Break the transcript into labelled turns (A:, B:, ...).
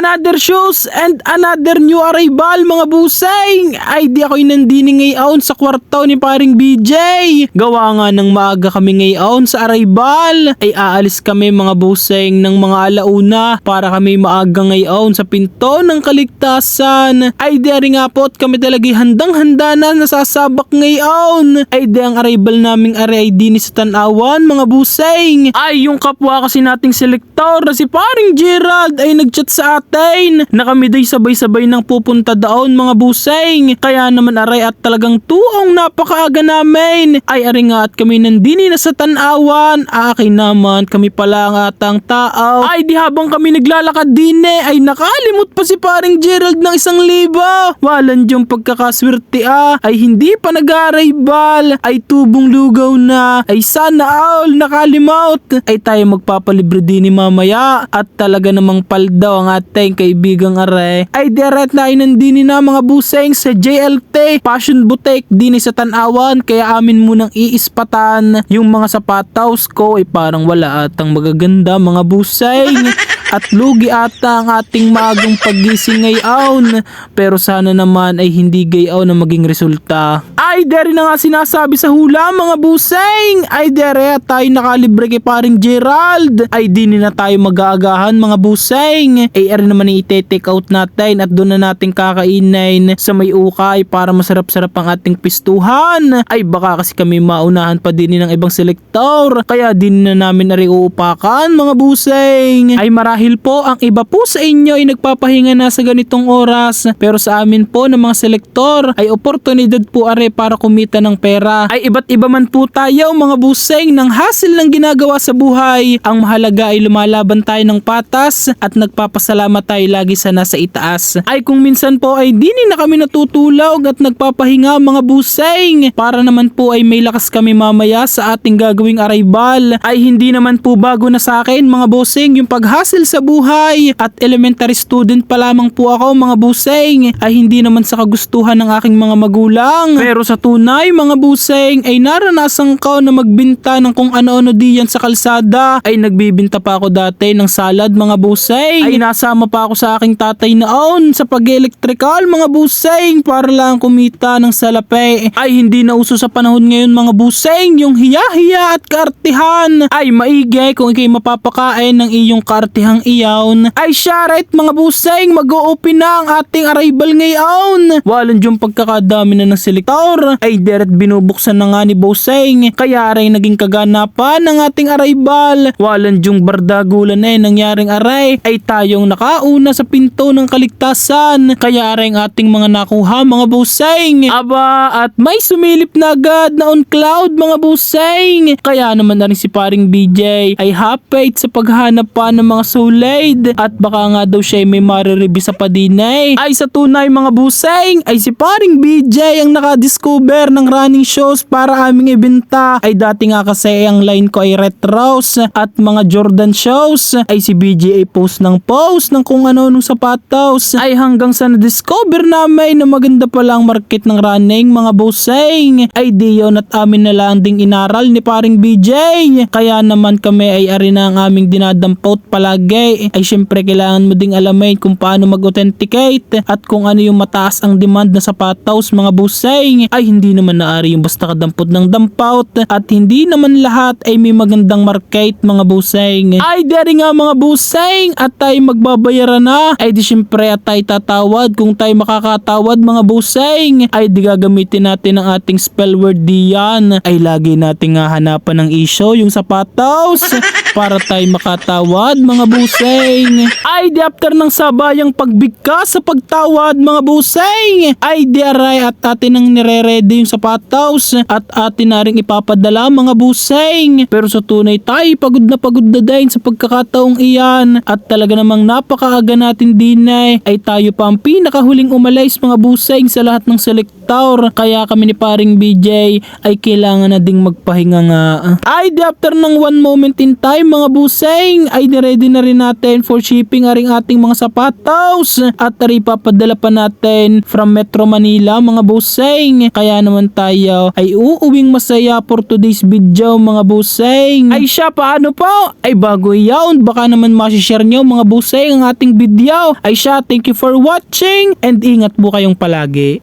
A: Another shoes and another new arrival mga buseng. Ay di ako'y nandini ngayon sa kwarto ni paring BJ. Gawa nga ng maaga kami ngayon sa arrival. Ay aalis kami mga buseng ng mga alauna para kami maaga ngayon sa pinto ng kaligtasan. Ay di nga po at kami talaga handang handa na nasasabak ngayon. Ay di ang arrival naming ari ay di ni sa tanawan mga buseng. Ay yung kapwa kasi nating selektor na si paring Gerald ay nagchat sa atin na kami day sabay-sabay nang pupunta daon mga buseng. Kaya naman aray at talagang tuong napakaaga namin. Ay ari nga at kami nandini na sa tanawan. Akin naman kami pala ang atang tao. Ay di habang kami naglalakad din eh, ay nakalimot pa si paring Gerald ng isang libo. Walan yung pagkakaswerte ah. Ay hindi pa nag-arrival. Ay tubong lugaw na. Ay sana all nakalimot. Ay tayo magpapalibre din ni mamaya. At talaga namang paldaw ang ating kaibigang are. Ay direct na inandini na mga buseng sa JLT Fashion Boutique din sa Tanawan. Kaya amin munang iispatan yung mga sapatos ko ay parang wala atang magaganda mga buseng. At lugi ata ang ating magang pagising ngayon. Pero sana naman ay hindi gayaw na maging resulta. Ay dere na nga sinasabi sa hula mga buseng. Ay dere tayo nakalibre kay paring Gerald. Ay di na tayo mag-aagahan mga buseng. Ari naman i-take out natin at doon na natin kakainin sa may ukay para masarap-sarap ang ating pistuhan. Ay baka kasi kami maunahan pa din ng ibang selektor. Kaya din na namin ari uupakan mga buseng. Ay marahil po ang iba po sa inyo ay nagpapahinga na sa ganitong oras. Pero sa amin po ng mga selektor ay oportunidad po are para kumita ng pera. Ay iba't iba man po tayo mga buseng ng hassle ng ginagawa sa buhay. Ang mahalaga ay lumalaban tayo ng patas at nagpapasalamat tayo lagi sa nasa itaas. Ay kung minsan po ay dini na kami natutulog at nagpapahinga mga buseng. Para naman po ay may lakas kami mamaya sa ating gagawing arrival. Ay hindi naman po bago na sa akin mga buseng yung paghasel sa buhay. At elementary student pa lamang po ako mga buseng. Ay hindi naman sa kagustuhan ng aking mga magulang. Pero sa tunay mga buseng ay naranasan ko na magbinta ng kung ano-ano diyan sa kalsada. Ay nagbibinta pa ako dati ng salad mga buseng. Ay nasama pa ako sa aking tatay noon sa pag-electrical mga buseng para lang kumita ng salape. Ay hindi na uso sa panahon ngayon mga buseng yung hiya-hiya at kaartihan. Ay maigi kung ikay mapapakain ng iyong kaartihang iyawn. Ay sharet mga buseng mag-open na ang ating arrival ngayon. Walang yung pagkakadami na ng selektor. Ay deret binubuksan na nga ni buseng. Kaya aray naging kaganapan ng ating arrival. Walang yung bardagulan eh nangyaring aray. Ay tayong nakauna sa pinto ng kaligtasan. Kaya aray ang ating mga nakuha mga buseng. Aba at may sumilip na agad na on cloud mga buseng. Kaya naman na rin si paring BJ ay hapit sa paghanap pa ng mga sulid. At baka nga daw siya ay may mariribi sa padinay. Ay sa tunay mga buseng ay si paring BJ ang nakadiscover ng running shoes para aming ibenta. Ay dati nga kasi ang line ko ay retros at mga Jordan shoes. Ay si BJ ay post ng post ng kung ano nung sapatos. Ay hanggang sa na-discover namin na maganda pala ang market ng running mga buseng. Ay di yun at amin na lang ding inaral ni paring BJ. Kaya naman kami ay ari na ang aming dinadampot palagi. Ay syempre kailangan mo ding alamin kung paano mag-authenticate at kung ano yung mataas ang demand na sapatos mga buseng. Ay hindi naman naari yung basta kadampot ng dampaut at hindi naman lahat ay may magandang market mga buseng. Ay dari nga mga buseng at tayo magbabayaran na. Ay di syempre at tayo tatawad kung tayo makakatawad mga buseng. Ay di gagamitin natin ang ating spell word diyan. Ay lagi nating nga hanapan ng issue yung sapatos para tayo makatawad mga buseng. Ay di after ng sabayang pagbigkas sa pagtawad mga buseng. Ay di aray at atin ang nire-ready yung sapatos at atin na rin ipapadala mga buseng. Pero sa tunay tayo pagod na pagod na din sa pagkakataong iyan at talaga namang napakaaga natin din ay, ay tayo pa ang pinakahuling umalis mga buseng sa lahat ng selektor Taur. Kaya kami ni paring BJ ay kailangan na ding magpahinga nga. Ay di after ng one moment in time mga buseng ay ready na rin natin for shipping aring ating mga sapatos at ari papadala pa natin from Metro Manila mga buseng. Kaya naman tayo ay uuwing masaya for today's video mga buseng. Ay siya paano po? Ay bago yawn baka naman masishare nyo mga buseng ang ating video. Ay siya thank you for watching and ingat po kayong palagi.